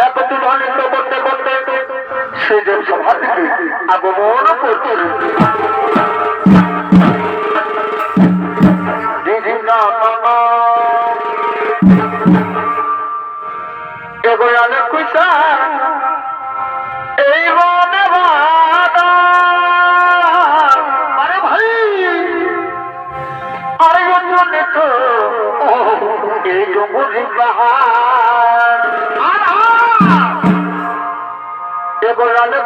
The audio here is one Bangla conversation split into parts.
একত্রিত নৃত্য করতে করতে সেই যে সভা থেকে আগমন করছে এবার অনেক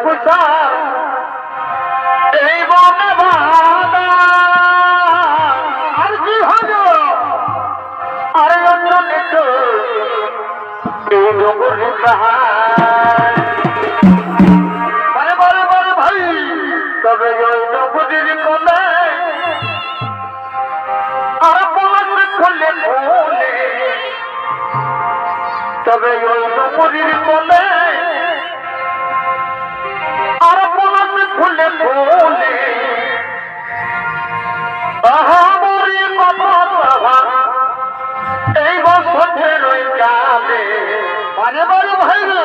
অনেবার ভাইরে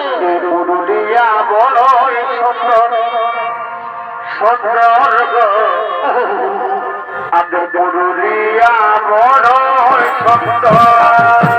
পুরুলিয়া বড় সুন্দর। সুন্দর আমাদের পুরুলিয়া বড় সুন্দর।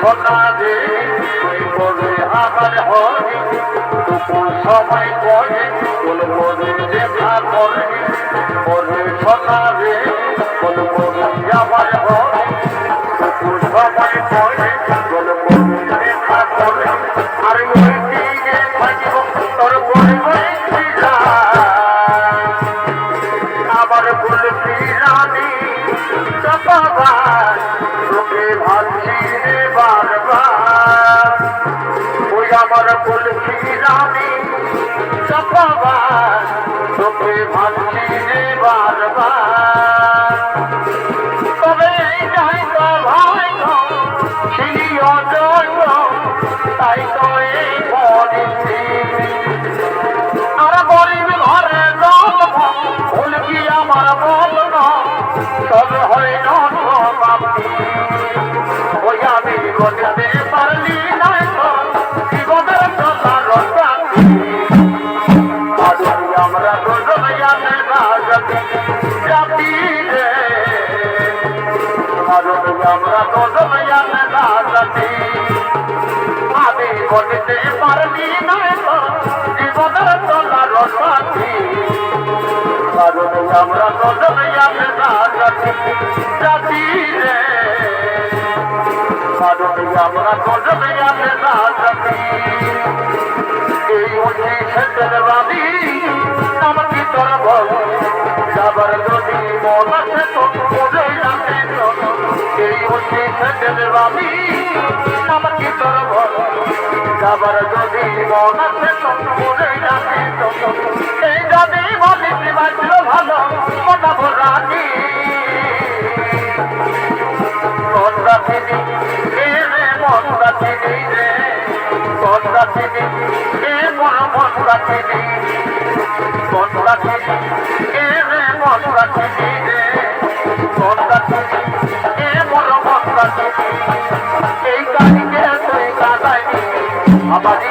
সোনারে বলে আবার হবে দুপুর সবাই করে বলে বলে যে করে বলে আবার হবে ওই আমি গোটাতে পারলি না জীবনের কথা রোজা আমরা রোজা জাতি রে। আমরা রোজা জাতি আমি গোটাতে পারলি না জীবনের কথা রোজা আমরা রোজা জাতি রে। আমরা করবে আছে রাজনী এই উঠে সেটের রাবি আমার কি তোর বল। যাবার যদি মন আছে তো মনে রাখে এই উঠে সেটের রাবি আমার কি তোর বল। যাবার যদি মন আছে তো মনে রাখে এই যদি বলিস বাঁচলো ভালো মনে ভরানি মন রাখিনি। এই গাড়িকে তুই কাদাইনি আমারই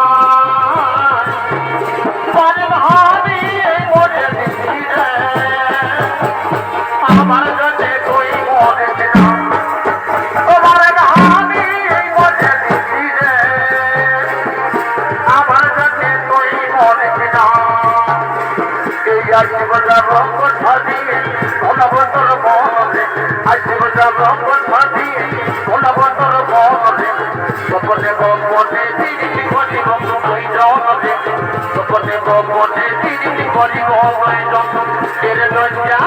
যাব সাজিয়ে ভোলাব তোর মনে আসিব যাব সাজিয়ে ভোলাব তোর মনে গোপনে গোপনে দিদি করিব তুই জনরে গোপনে গোপনে দিদি করিব তুই জন এর লজ্জা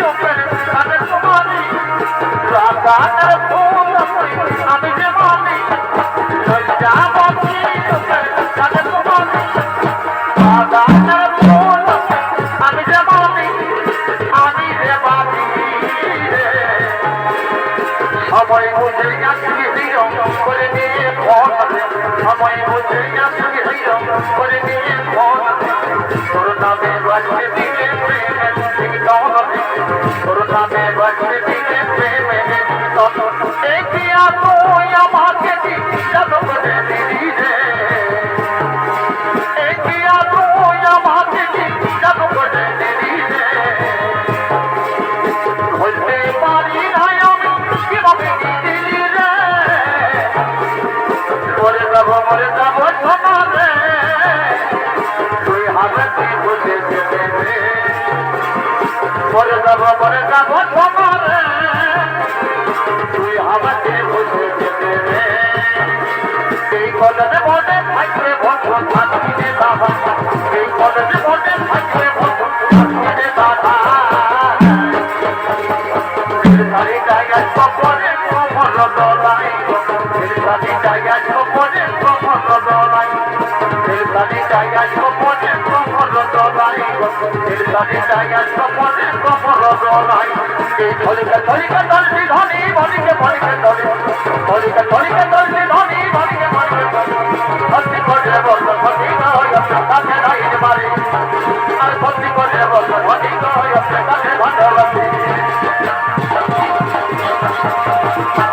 রূপের কানে তোমারি রাগানের ফুল আমি যে মানি। লজ্জা নামে বাজবে দিলে প্রেমে সিংটন তোর নামে বাজবে দিলে প্রেমে সিংটন দেখিয়া তুই আমাকে যাদব করে দিলি রে হাতে বুঝে যেতে রে মরে যাব মরে যাব সমারে তুই হাতে বুঝে যেতে রে এই কলেজে বটে থাকবে বন্ধু থাকবি বাবা এই কলেজে বটে থাকবে বন্ধু সারি জায়গায় কপরে কমল দলাই সারি জায়গায় কপরে কমল দলাই ধলিকা ধলিকা ধলছি ধনি বলিকে বলিকে ধলি ধলিকা ধলিকা ধলছি ধনি বলিকে বলিকে ধলি ভক্তি করে বল ভক্তি নয় আপনার কাছে নাই মারি আর ভক্তি করে বল ভক্তি নয় আপনার কাছে ভান্ডাবাসী तेरी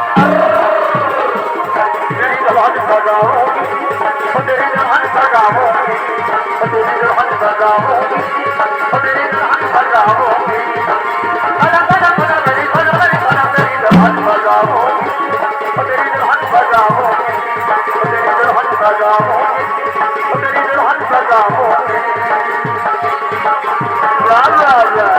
सजाओ तेरी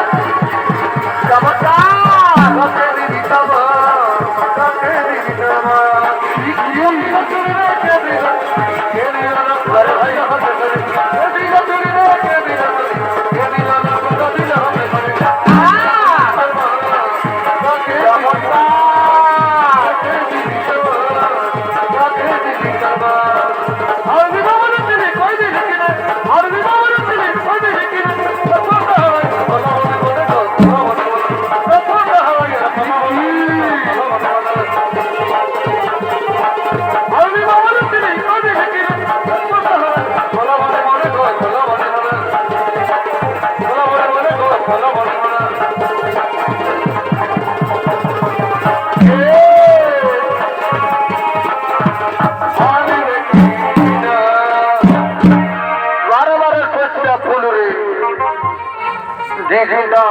রেখে দাও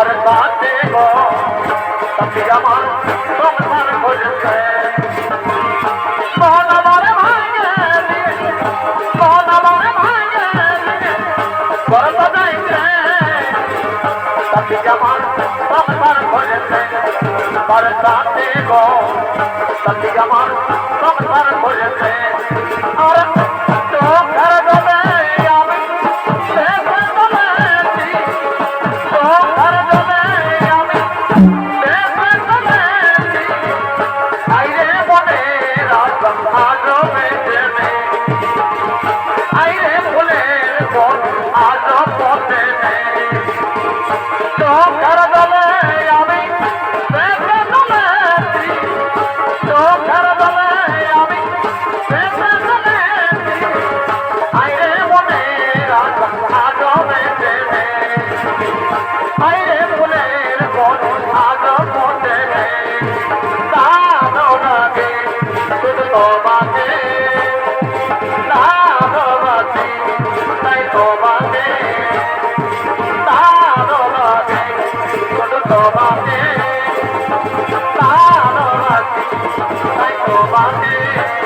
তার সাথে গো। সাথী আমার সংসার করেছে। মন আমার ভাঙে মন আমার ভাঙে ঘরে বাজাইছে সাথী আমার সংসার করেছে। তার সাথে গো। সাথী আমার সংসার করেছে। আর বাঁধে